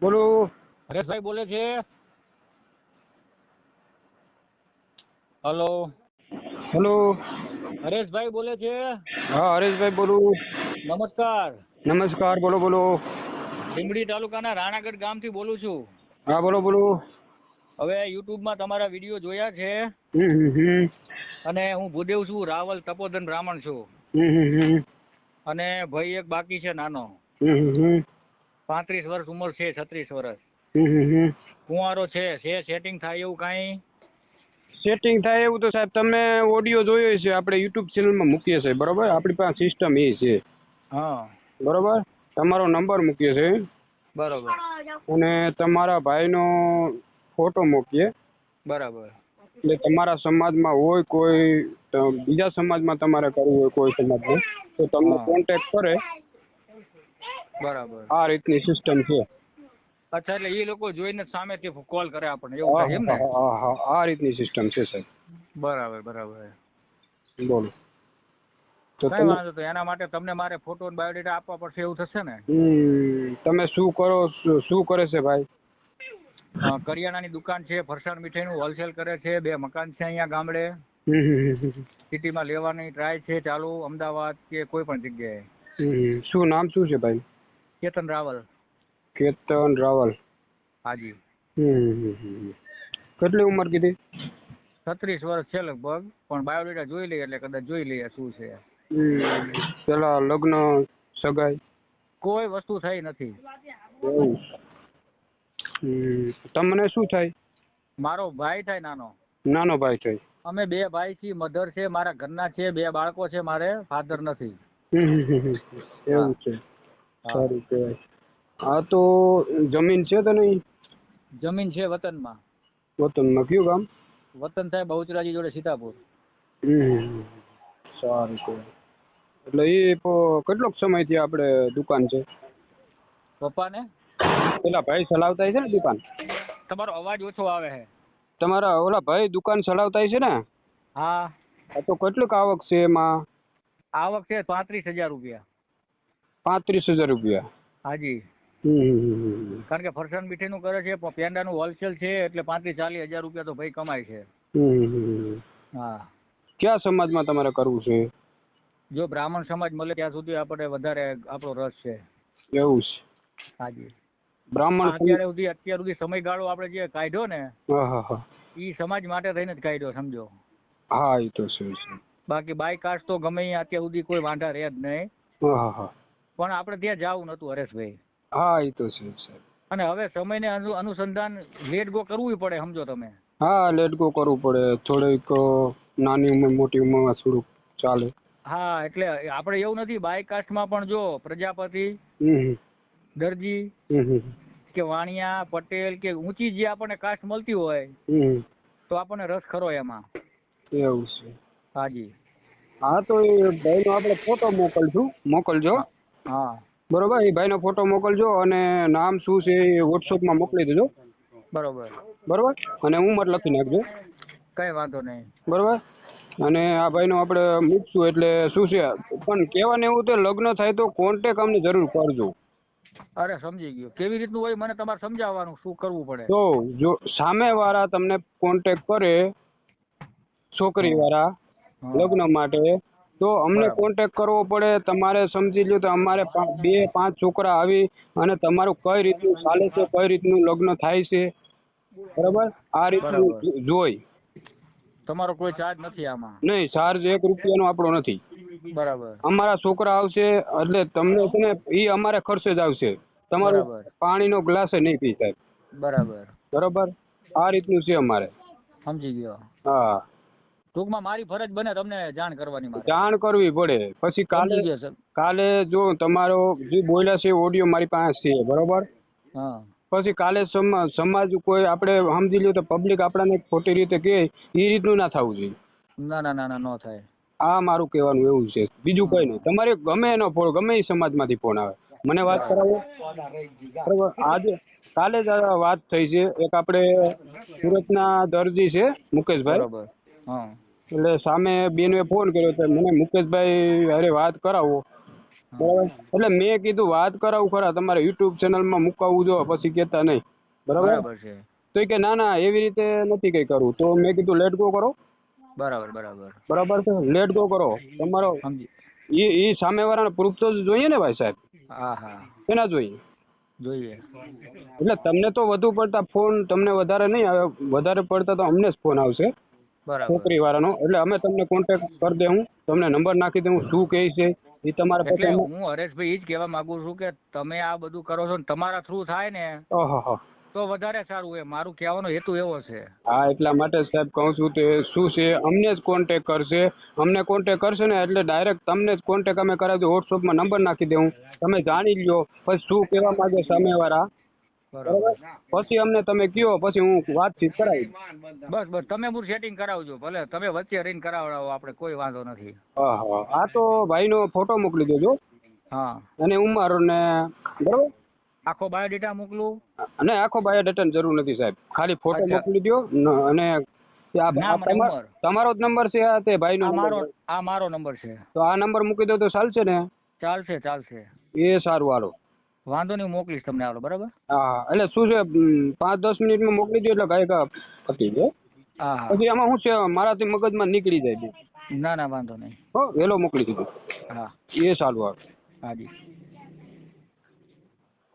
બોલો. હરેશભાઈ બોલે છે. હલો. હેલો. હરેશભાઈ બોલે છે. હા હરેશભાઈ બોલું. નમસ્કાર. નમસ્કાર બોલો બોલો. લીંબડી તાલુકાના રાણાગઢ ગામથી બોલું છું. હા બોલો બોલો. હવે યુટ્યુબમાં તમારા વીડિયો જોયા છે. અને હું ભૂદેવ છું રાવલ તપોધન બ્રાહ્મણ છું. અને ભાઈ એક બાકી છે નાનો. પાંત્રીસ વર્ષ ઉંમર છે છત્રીસ વર્ષ. કુંવારો છે છે સેટિંગ થાય એવું કાંઈ? સેટિંગ થાય એવું તો સાહેબ તમે ઓડિયો જોયો છે આપણે યુટ્યુબ ચેનલમાં મૂકીએ છીએ બરોબર? આપણી પાસે સિસ્ટમ એ છે. હા. બરોબર? તમારો નંબર મૂકીએ છે બરોબર. અને તમારા ભાઈનો ફોટો મૂકીએ. બરાબર. એટલે તમારા સમાજમાં હોય કોઈ બીજા સમાજમાં તમારે કરવું હોય કોઈ સમાજમાં તો તમને કોન્ટેક્ટ કરે. બરાબર. આ રીતની સિસ્ટમ છે. અચ્છા એટલે એ લોકો જોઈને સામેથી કોલ કરે આપણને એવું થાય એમ ને? આ રીતની સિસ્ટમ છે સાહેબ. બરાબર બરાબર. બોલો. તો કઈ વાંધો તો એના માટે તમને મારે ફોટો અને બાયોડેટા આપવા પડશે એવું થશે ને? તમે શું કરો શું કરે છે ભાઈ? કરિયાણાની દુકાન છે ફરસાણ મીઠાઈનું હોલસેલ કરે છે બે મકાન છે અહીંયા ગામડે. સિટીમાં લેવાની ટ્રાય છે ચાલુ અમદાવાદ કે કોઈ પણ જગ્યાએ. શું નામ શું છે ભાઈ? કેતન રાવલ. કેતન રાવલ. હાજી. કેટલી ઉંમર કીધી? છત્રીસ વર્ષ છે લગભગ પણ બાયોડેટા જોઈ લઈએ એટલે કદાચ જોઈ લઈએ શું છે. પેલા લગ્ન સગાઈ? કોઈ વસ્તુ થઈ નથી. તમને શું થાય? મારો ભાઈ થાય નાનો. નાનો ભાઈ થાય. અમે બે ભાઈ છીએ મધર છે મારા ઘરના છે બે બાળકો છે મારે ફાધર નથી. એવું છે. સારું કહેવાય. હા તો જમીન છે તો નહીં જમીન છે વતનમાં. વતનમાં કયું ગામ? વતન થાય બહુચરાજી જોડે સીતાપુર. સારું કહેવાય. એટલે એ કેટલોક કેટલોક સમયથી આપણે દુકાન છે? પપ્પાને? પેલા ભાઈ ચલાવતા છે ને દુકાન? તમારો અવાજ ઓછો આવે છે તમારા ઓલા ભાઈ દુકાન ચલાવતા છે ને? હા. આ તો કેટલીક આવક છે એમાં? આવક છે પાંત્રીસ હજાર રૂપિયા. પાંત્રીસ હજાર રૂપિયા. હાજી. કારણ કે ફરસાણ મીઠાઈનું કરે છે પ- પેંડાનું હોલસેલ છે એટલે પાંત્રીસ ચાલીસ હજાર રૂપિયા તો ભાઈ કમાય છે. હા. કયા સમાજમાં તમારે કરવું છે? જો બ્રાહ્મણ સમાજ મળે ત્યાં સુધી આપણે વધારે આપણો રસ છે. એવું છે. હાજી. બ્રાહ્મણ અત્યારે સુધી અત્યાર સુધી સમયગાળો આપણે જે કાઢ્યો ને એ સમાજ માટે થઈને જ કાઢ્યો સમજો. હા એ તો છે. બાકી બાય કાસ્ટ તો ગમે અત્યાર સુધી કોઈ વાંધા રહે જ નહીં. પણ આપણે ત્યાં જવું નતું હરેશભાઈ. હા એ તો છે સાહેબ અને હવે સમયને ને અનુસંધાન લેટ ગો કરવું પડે સમજો તમે. હા લેટ ગો કરવું પડે. થોડીક નાની ઉંમર મોટી ઉંમરમાં થોડુંક ચાલે. હા એટલે આપણે એવું નથી બાય કાસ્ટમાં પણ જો પ્રજાપતિ. દરજી. કે વાણિયા પટેલ કે ઊંચી જે આપણને કાસ્ટ મળતી હોય તો આપણને રસ ખરો એમાં. એવું છે. હાજી હા તો એ ભાઈનો આપણે ફોટો મોકલશું મોકલજો. હા. બરોબર એ ભાઈનો ફોટો મોકલજો અને નામ શું છે એ વોટ્સઅપમાં મોકલી દેજો. બરોબર. બરોબર? અને ઉંમર લખી નાખજો. કઈ વાંધો નહીં. બરોબર? અને આ ભાઈનો આપણે મૂકશું એટલે શું છે પણ કહેવાને એવું તો લગ્ન થાય તો કોન્ટેક અમને જરૂર કરજો. અરે સમજી ગયો. કેવી રીતનું હોય મને તમારે સમજાવવાનું શું કરવું પડે? તો જો સામેવાળા તમને કોન્ટેક કરે છોકરીવાળા વાળા લગ્ન માટે તો અમને કોન્ટેક કરવો પડે તમારે સમજી લ્યો તો અમારે બે પાંચ છોકરા આવી અને તમારું કઈ રીતનું ચાલે છે કઈ રીતનું લગ્ન થાય છે બરાબર? આ રીતનું જોઈ. તમારો કોઈ ચાર્જ નથી આમાં? નહીં ચાર્જ એક રૂપિયાનો આપણો નથી. બરાબર. અમારા છોકરા આવશે એટલે તમને છે ને એ અમારે ખર્ચે જ આવશે. તમારો પાણીનો ગ્લાસ નહીં પી સાહેબ. બરાબર. બરાબર? આ રીતનું છે અમારે. સમજી ગયો. હા. ટૂંકમાં મારી ફરજ બને તમને જાણ કરવાની મારે. જાણ કરવી પડે. પછી કાલે કાલે જો તમારો જે બોલ્યા છે ઓડિયો મારી પાસે છે બરોબર? પછી કાલે સમા- સમાજ કોઈ આપણે સમજી લ્યો તો પબ્લિક આપણાને ખોટી રીતે કહે એ રીતનું ના થવું જોઈએ. ના ના ના ના ન થાય. આ મારું કહેવાનું એવું છે. બીજું કઈ નહીં. તમારે ગમે એનો ફોન ગમે એ સમાજમાંથી ફોન આવે. મને વાત કરાવો. બરોબર. આજે કાલે જ વાત થઈ છે. એક આપણે સુરતના દર્દી છે મુકેશભાઈ. બરોબર. હા. એટલે સામે બેનએ ફોન કર્યો તો મને મુકેશભાઈ અરે વાત કરાવો. બરાબર? એટલે મેં કીધું વાત કરાવું ખરા તમારે યુટ્યુબ ચેનલમાં મુકાવવું જો પછી કહેતા નહીં. બરાબર? છે. તો કે ના ના એવી રીતે નથી કંઈ કરવું. તો મેં કીધું લેટ ગો કરો. બરાબર બરાબર. બરાબર છે? લેટ ગો કરો. તમારો ઈ એ એ સામેવાળાને પ્રૂફ તો જોઈએ ને ભાઈ સાહેબ? હા હા. કેના જોઈએ? જોઈએ. એટલે તમને તો વધુ પડતા ફોન તમને વધારે નહીં આવે વધારે પડતા તો અમને જ ફોન આવશે. છોકરી વાળાનો એટલે અમે તમને કોન્ટેક્ટ કરી દે હું તમને નંબર નાખી દઉં શું કહે છે એ તમારે એટલે હું હરેશભાઈ એ જ કહેવા માંગુ છું કે તમે આ બધું કરો છો ને તમારા થ્રુ થાય ને તો વધારે સારું એ મારું કહેવાનો હેતુ એવો છે. હા એટલા માટે સાહેબ કહું છું તે શું છે અમને જ કોન્ટેક કરશે. અમને કોન્ટેક કરશે ને એટલે ડાયરેક્ટ તમને જ કોન્ટેક અમે કરાવી દઉં વોટ્સઅપમાં નંબર નાખી દઉં તમે જાણી લ્યો પછી શું કહેવા માંગે સામેવાળા. પછી અમને તમે કયો પછી હું વાતચીત કરાવી. બસ બસ તમે મૂળ સેટિંગ કરાવજો ભલે. તમે વચ્ચે રહીને કરાવડાવો આપણે કોઈ વાંધો નથી. હા હા. આ તો ભાઈનો ફોટો મોકલી દેજો. હા. અને ઉંમર ને બરોબર? આખો બાયોડેટા મોકલું? અને આખો બાયોડેટાની જરૂર નથી સાહેબ. ખાલી ફોટો મોકલી દો અને. તમારો જ નંબર છે આ તે ભાઈનો નો મારો આ મારો નંબર છે. તો આ નંબર મૂકી દો તો ચાલશે ને? ચાલશે ચાલશે. એ સારું હાલો. વાંધો નહીં મોકલીશ તમને હાલો બરાબર? હા એટલે શું છે પાંચ દસ મિનિટમાં મોકલી દો એટલે ગાયકા પતી જાય હા હા. પછી આમાં શું છે મારાથી મગજમાં નીકળી જાય છે. ના ના વાંધો નહીં. હો વહેલો મોકલી દીધો. હા. એ સારું આવે. હાજી